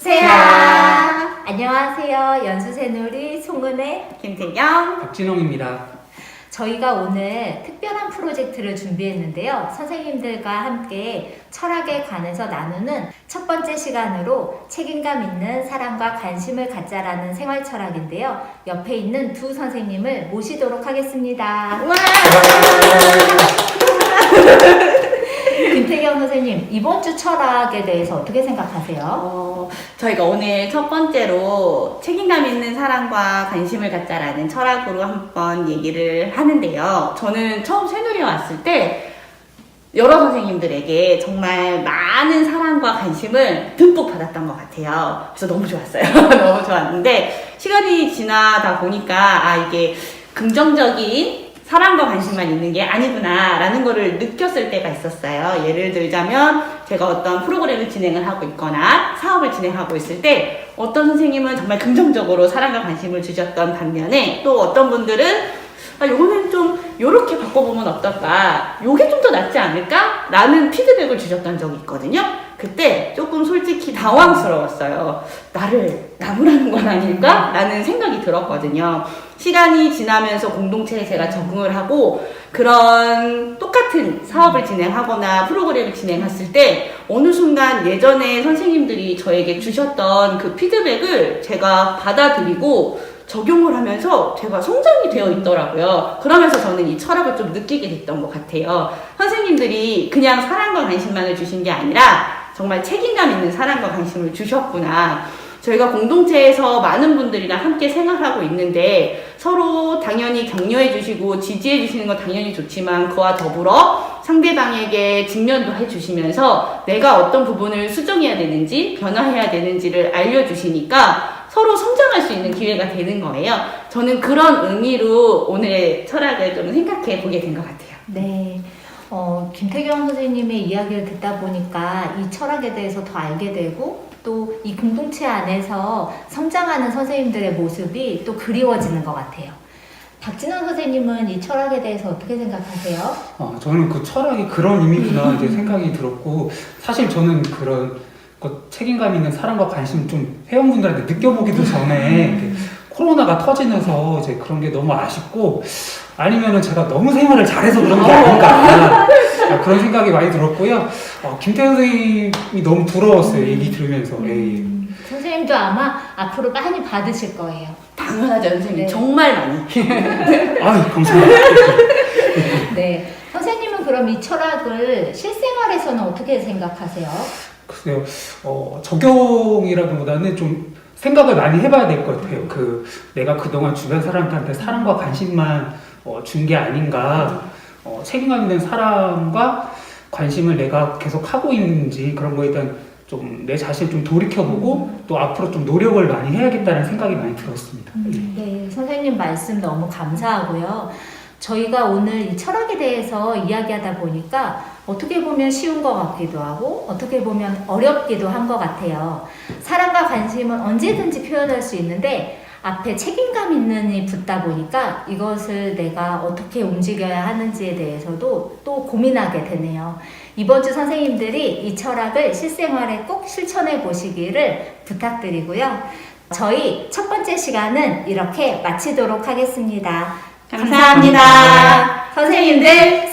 세아 안녕하세요. 연수새놀이 송은혜 김태경 박진홍입니다. 저희가 오늘 특별한 프로젝트를 준비했는데요. 선생님들과 함께 철학에 관해서 나누는 첫 번째 시간으로 책임감 있는 사람과 관심을 갖자라는 생활 철학인데요. 옆에 있는 두 선생님을 모시도록 하겠습니다. 와! 김태경 선생님, 이번 주 철학에 대해서 어떻게 생각하세요? 어, 저희가 오늘 첫 번째로 책임감 있는 사랑과 관심을 갖자라는 철학으로 한번 얘기를 하는데요. 저는 처음 새누리에 왔을 때 여러 선생님들에게 정말 많은 사랑과 관심을 듬뿍 받았던 것 같아요. 그래서 너무 좋았어요. 너무 좋았는데 시간이 지나다 보니까 아 이게 긍정적인 사랑과 관심만 있는 게 아니구나라는 거를 느꼈을 때가 있었어요. 예를 들자면 제가 어떤 프로그램을 진행을 하고 있거나 사업을 진행하고 있을 때 어떤 선생님은 정말 긍정적으로 사랑과 관심을 주셨던 반면에 또 어떤 분들은 아, 요거는 좀 요렇게 바꿔보면 어떨까? 요게 좀 더 낫지 않을까? 라는 피드백을 주셨던 적이 있거든요. 그때 조금 솔직히 당황스러웠어요. 나를 나무라는 건 아닐까? 라는 생각이 들었거든요. 시간이 지나면서 공동체에 제가 적응을 하고 그런 똑같은 사업을 진행하거나 프로그램을 진행했을 때 어느 순간 예전에 선생님들이 저에게 주셨던 그 피드백을 제가 받아들이고 적용을 하면서 제가 성장이 되어 있더라고요. 그러면서 저는 이 철학을 좀 느끼게 됐던 것 같아요. 선생님들이 그냥 사랑과 관심만을 주신 게 아니라 정말 책임감 있는 사랑과 관심을 주셨구나. 저희가 공동체에서 많은 분들이랑 함께 생활하고 있는데 서로 당연히 격려해 주시고 지지해 주시는 건 당연히 좋지만 그와 더불어 상대방에게 직면도 해 주시면서 내가 어떤 부분을 수정해야 되는지 변화해야 되는지를 알려 주시니까 서로 성장할 수 있는 기회가 되는 거예요. 저는 그런 의미로 오늘의 철학을 좀 생각해 보게 된 것 같아요. 네. 어, 김태경 선생님의 이야기를 듣다 보니까 이 철학에 대해서 더 알게 되고 또 이 공동체 안에서 성장하는 선생님들의 모습이 또 그리워지는 것 같아요. 박진원 선생님은 이 철학에 대해서 어떻게 생각하세요? 어, 저는 그 철학이 그런 의미구나 이제 생각이 들었고 사실 저는 그런 그 책임감 있는 사랑과 관심 좀 회원분들한테 느껴보기도 전에 이렇게 코로나가 터지면서 이제 그런 게 너무 아쉽고 아니면은 제가 너무 생활을 잘해서 그런 게 아닌가 아, 그런 생각이 많이 들었고요. 어, 김태현 선생님이 너무 부러웠어요 얘기 들으면서. 예, 예. 음, 선생님도 아마 앞으로 많이 받으실 거예요. 당연하죠, 선생님. 네. 정말 많이. 아유 감사합니다. 네. 선생님은 그럼 이 철학을 실생활에서는 어떻게 생각하세요? 글쎄요, 어, 적용이라기보다는 좀 생각을 많이 해봐야 될 것 같아요. 그 내가 그동안 주변 사람들한테 사랑과 관심만 어, 준게 아닌가, 어, 책임감 있는 사랑과 관심을 내가 계속 하고 있는지 그런 거에 대한 좀 내 자신 좀 돌이켜보고 또 앞으로 좀 노력을 많이 해야겠다는 생각이 많이 들었습니다. 네, 선생님 말씀 너무 감사하고요. 저희가 오늘 이 철학에 대해서 이야기하다 보니까 어떻게 보면 쉬운 것 같기도 하고 어떻게 보면 어렵기도 한 것 같아요. 사랑과 관심은 언제든지 표현할 수 있는데 앞에 책임감 있는 이 붙다 보니까 이것을 내가 어떻게 움직여야 하는지에 대해서도 또 고민하게 되네요. 이번 주 선생님들이 이 철학을 실생활에 꼭 실천해 보시기를 부탁드리고요. 저희 첫 번째 시간은 이렇게 마치도록 하겠습니다. 감사합니다. 선생님들